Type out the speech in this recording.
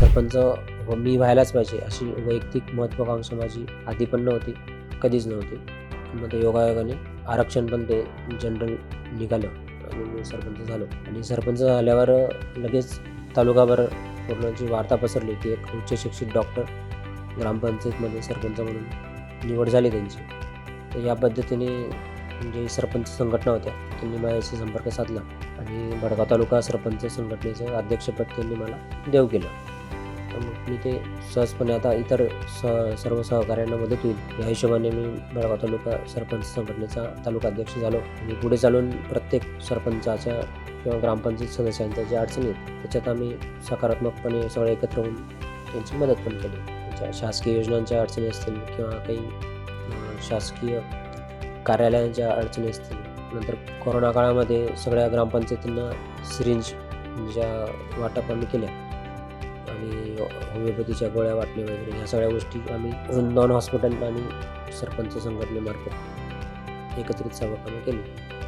सरपंच व मी व्हायलाच पाहिजे अशी वैयक्तिक महत्त्वाकांक्षा माझी आधी पण नव्हती कधीच नव्हती. मग ते योगायोगाने आरक्षण पण ते जनरल निघालं आणि मी सरपंच झालो. आणि सरपंच झाल्यावर लगेच तालुकाभर पूर्णांची वार्ता पसरली की एक उच्च शिक्षित डॉक्टर ग्रामपंचायतमध्ये सरपंच म्हणून निवड झाली त्यांची. तर या पद्धतीने म्हणजे सरपंच संघटना होत्या त्यांनी माझ्याशी संपर्क साधला आणि भडगाव तालुका सरपंच संघटनेचं अध्यक्षपद त्यांनी मला देव केलं. तर मग मी ते सहजपणे आता इतर स सर्व सहकार्यांना मदत होईल. या हिशोबाने मी बेळगाव तालुका सरपंच संघटनेचा तालुका अध्यक्ष झालो आणि पुढे चालून प्रत्येक सरपंचाच्या किंवा ग्रामपंचायत सदस्यांच्या ज्या अडचणी आहेत त्याच्यात आम्ही सकारात्मकपणे सगळे एकत्र होऊन त्यांची मदत पण केली. त्यांच्या शासकीय योजनांच्या अडचणी असतील किंवा काही शासकीय कार्यालयांच्या अडचणी असतील नंतर कोरोना काळामध्ये सगळ्या ग्रामपंचायतींना सिरिंज ज्या वाटप आम्ही केल्या आणि होमिओपॅथीच्या गोळ्या वाटणे वगैरे ह्या सगळ्या गोष्टी आम्ही नॉन हॉस्पिटल आणि सरपंच संघटनेमार्फत एकत्रित सेवा कामं केली.